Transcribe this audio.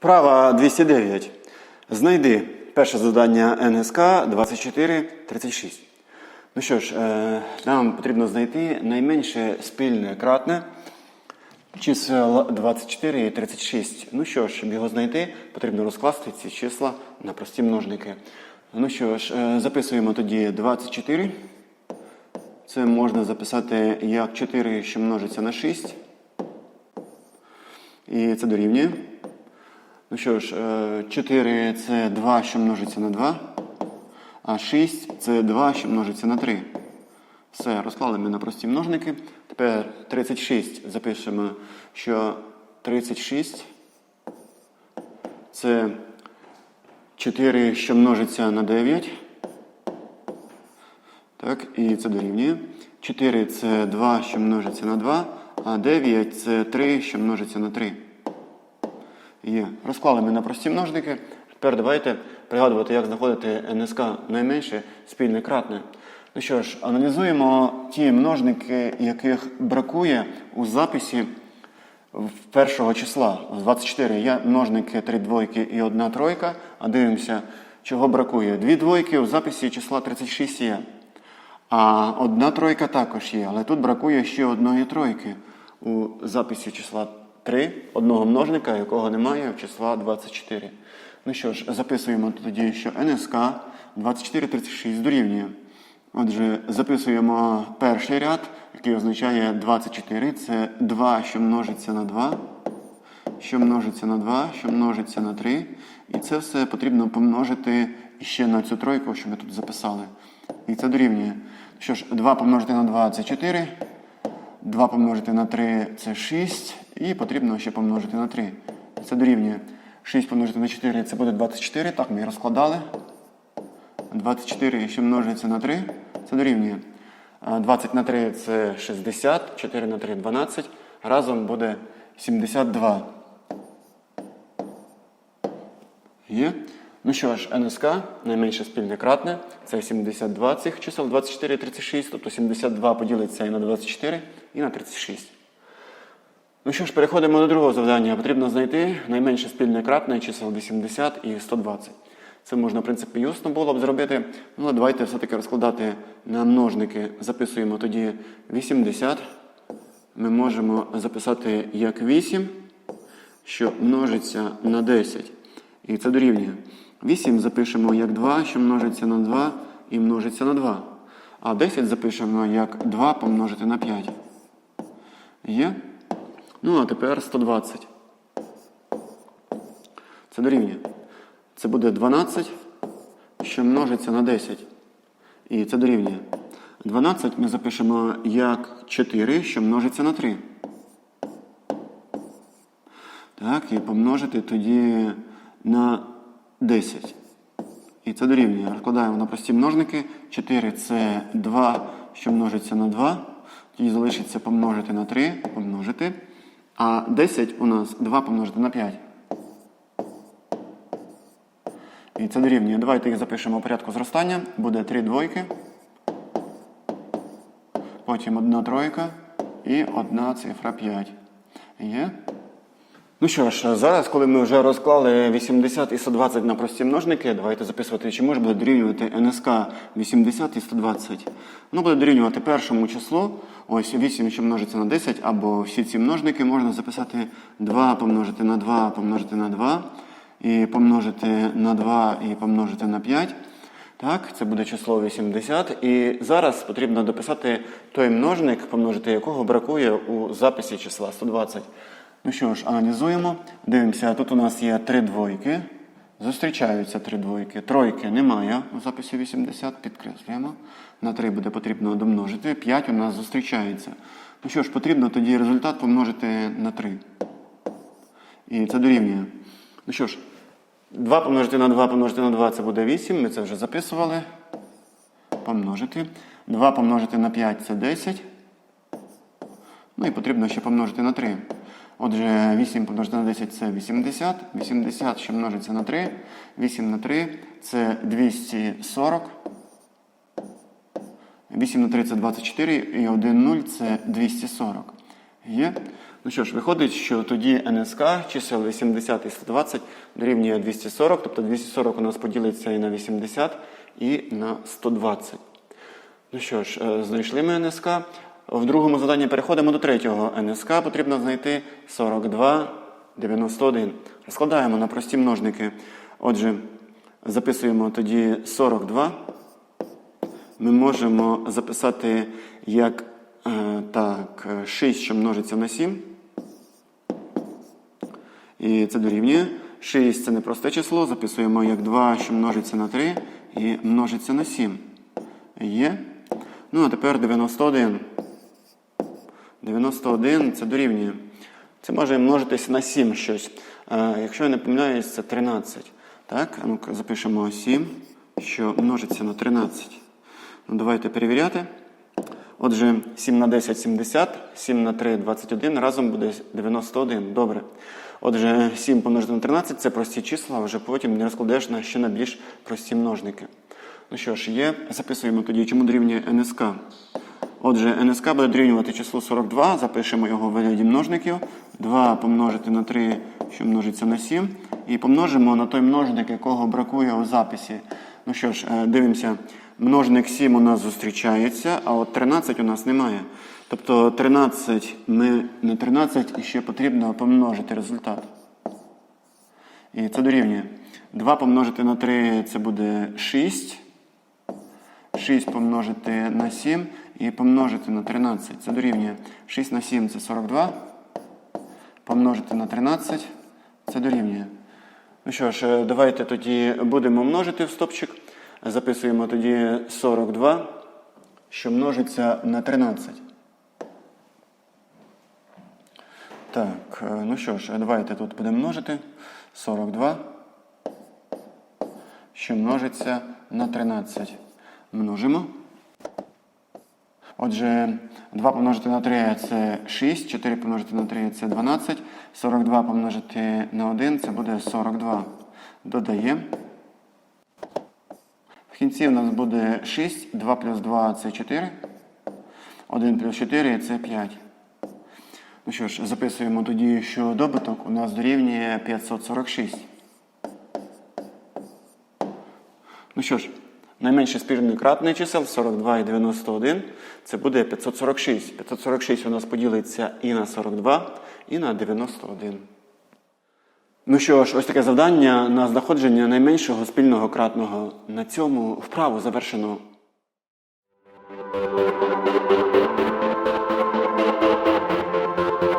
Вправа 209. Знайди перше завдання НСК 2436. Ну що ж, е, нам потрібно знайти найменше спільне кратне чисел 24 і 36. Ну що ж, щоб його знайти, потрібно розкласти ці числа на прості множники. Ну що ж, е, записуємо тоді 24. Це можна записати як 4, що множиться на 6. І це дорівнює. Ну що ж, е, 4 це 2, що множиться на 2. А 6 це 2, що множиться на 3. Все, розклали ми на прості множники. Тепер 36 запишемо, що 36 це 4, що множиться на 9. Так, і це дорівнює. 4 це 2, що множиться на 2, а 9 це 3, що множиться на 3. Є. Розклали ми на прості множники. Тепер давайте пригадувати, як знаходити НСК найменше спільне кратне. Ну що ж, аналізуємо ті множники, яких бракує у записі першого числа. В 24 є множники 3 двойки і 1 тройка. А дивимося, чого бракує. Дві двойки у записі числа 36 є. А одна тройка також є, але тут бракує ще одної тройки у записі числа 3, одного множника, якого немає в числа 24. Ну що ж, записуємо тоді, що НСК 2436 дорівнює. Отже, записуємо перший ряд, який означає 24. Це 2, що множиться на 2, що множиться на 2, що множиться на 3. І це все потрібно помножити ще на цю тройку, що ми тут записали. І це дорівнює. Що ж, 2 помножити на 2 це 4. 2 помножити на 3 це 6. І потрібно ще помножити на 3. Це дорівнює. 6 помножити на 4 це буде 24. Так, ми і розкладали. 24, що множиться на 3, це дорівнює. 20 на 3 це 60, 4 на 3 12. Разом буде 72. Є. Ну що ж, НСК, найменше спільне кратне, це 72 цих чисел 24 і 36, тобто 72 поділиться і на 24, і на 36. Ну що ж, переходимо до другого завдання. Потрібно знайти найменше спільне кратне чисел 80 і 120. Це можна, в принципі, юсно було б зробити. Ну, але давайте все-таки розкладати на множники. Записуємо тоді 80. Ми можемо записати як 8, що множиться на 10. І це дорівнює. 8 запишемо як 2, що множиться на 2 і множиться на 2. А 10 запишемо як 2 помножити на 5. Є? Ну, а тепер 120. Це дорівнює. Це буде 12, що множиться на 10. І це дорівнює. 12 ми запишемо як 4, що множиться на 3. Так, і помножити тоді на 10. І це дорівнює. Розкладаємо на прості множники. 4 це 2, що множиться на 2. Тоді залишиться помножити на 3, помножити. А 10 у нас 2 помножити на 5. І це дорівнює. Давайте їх запишемо у порядку зростання. Буде 3 двойки. Потім одна тройка і одна цифра 5. Є? Ну що ж, зараз, коли ми вже розклали 80 і 120 на прості множники, давайте записувати, чи може буде дорівнювати НСК 80 і 120. Воно буде дорівнювати першому числу. Ось 8, що множиться на 10, або всі ці множники можна записати 2 помножити на 2 помножити на 2, і помножити на 2 і помножити на 5. Так, це буде число 80. І зараз потрібно дописати той множник, помножити якого бракує у записі числа 120. Ну що ж, аналізуємо. Дивимося, тут у нас є три двойки. Зустрічаються три двойки. Тройки немає у записі 80, підкреслюємо. На 3 буде потрібно домножити. 5 у нас зустрічається. Ну що ж, потрібно тоді результат помножити на 3. І це дорівнює. Ну що ж, 2 помножити на 2 помножити на 2 це буде 8. Ми це вже записували. Помножити. 2 помножити на 5 це 10. Ну і потрібно ще помножити на 3. Отже, 8 помножити на 10 це 80. 80, що множиться на 3. 8 на 3 це 240. 8 на 3 це 24 і 1 0 це 240. Є. Ну що ж, виходить, що тоді НСК чисел 80 і 120 дорівнює 240, тобто 240 у нас поділиться і на 80, і на 120. Ну що ж, е, знайшли ми НСК. В другому заданні переходимо до третього. НСК потрібно знайти 42, 91. Розкладаємо на прості множники. Отже, записуємо тоді 42. Ми можемо записати як е, так, е, 6, що множиться на 7. І це дорівнює. 6 це не просте число. Записуємо як 2, що множиться на 3 і множиться на 7. Є. Ну, а тепер 91. 91 це дорівнює. Це може множитися на 7 щось. Е, якщо я не помиляюсь, це 13. Так, ну-ка запишемо 7, що множиться на 13. Ну, давайте перевіряти. Отже, 7 на 10 70, 7 на 3 21, разом буде 91. Добре. Отже, 7 помножити на 13 це прості числа, а вже потім не розкладеш на ще на більш прості множники. Ну що ж, є, записуємо тоді, чому дорівнює НСК. Отже, НСК буде дорівнювати числу 42, запишемо його в вигляді множників. 2 помножити на 3, що множиться на 7. І помножимо на той множник, якого бракує у записі. Ну що ж, е, дивимося. Множник 7 у нас зустрічається, а от 13 у нас немає. Тобто 13 ми на 13 і ще потрібно помножити результат. І це дорівнює. 2 помножити на 3 це буде 6. 6 помножити на 7 і помножити на 13. Це дорівнює 6 на 7 це 42. Помножити на 13 це дорівнює. Ну що ж, е, давайте тоді будемо множити в стопчик. Записуємо тоді 42, що множиться на 13. Так, е, ну що ж, давайте тут будемо множити. 42, що множиться на 13. Множимо. Отже, 2 помножити на 3 це 6, 4 помножити на 3 це 12, 42 помножити на 1 це буде 42. Додаємо. В кінці у нас буде 6, 2 плюс 2 це 4, 1 плюс 4 це 5. Ну що ж, записуємо тоді, що добуток у нас дорівнює 546. Ну що ж, Найменше спірний кратний чисел 42 і 91. Це буде 546. 546 у нас поділиться і на 42, і на 91. Ну що ж, ось таке завдання на знаходження найменшого спільного кратного. На цьому вправу завершено. Thank you.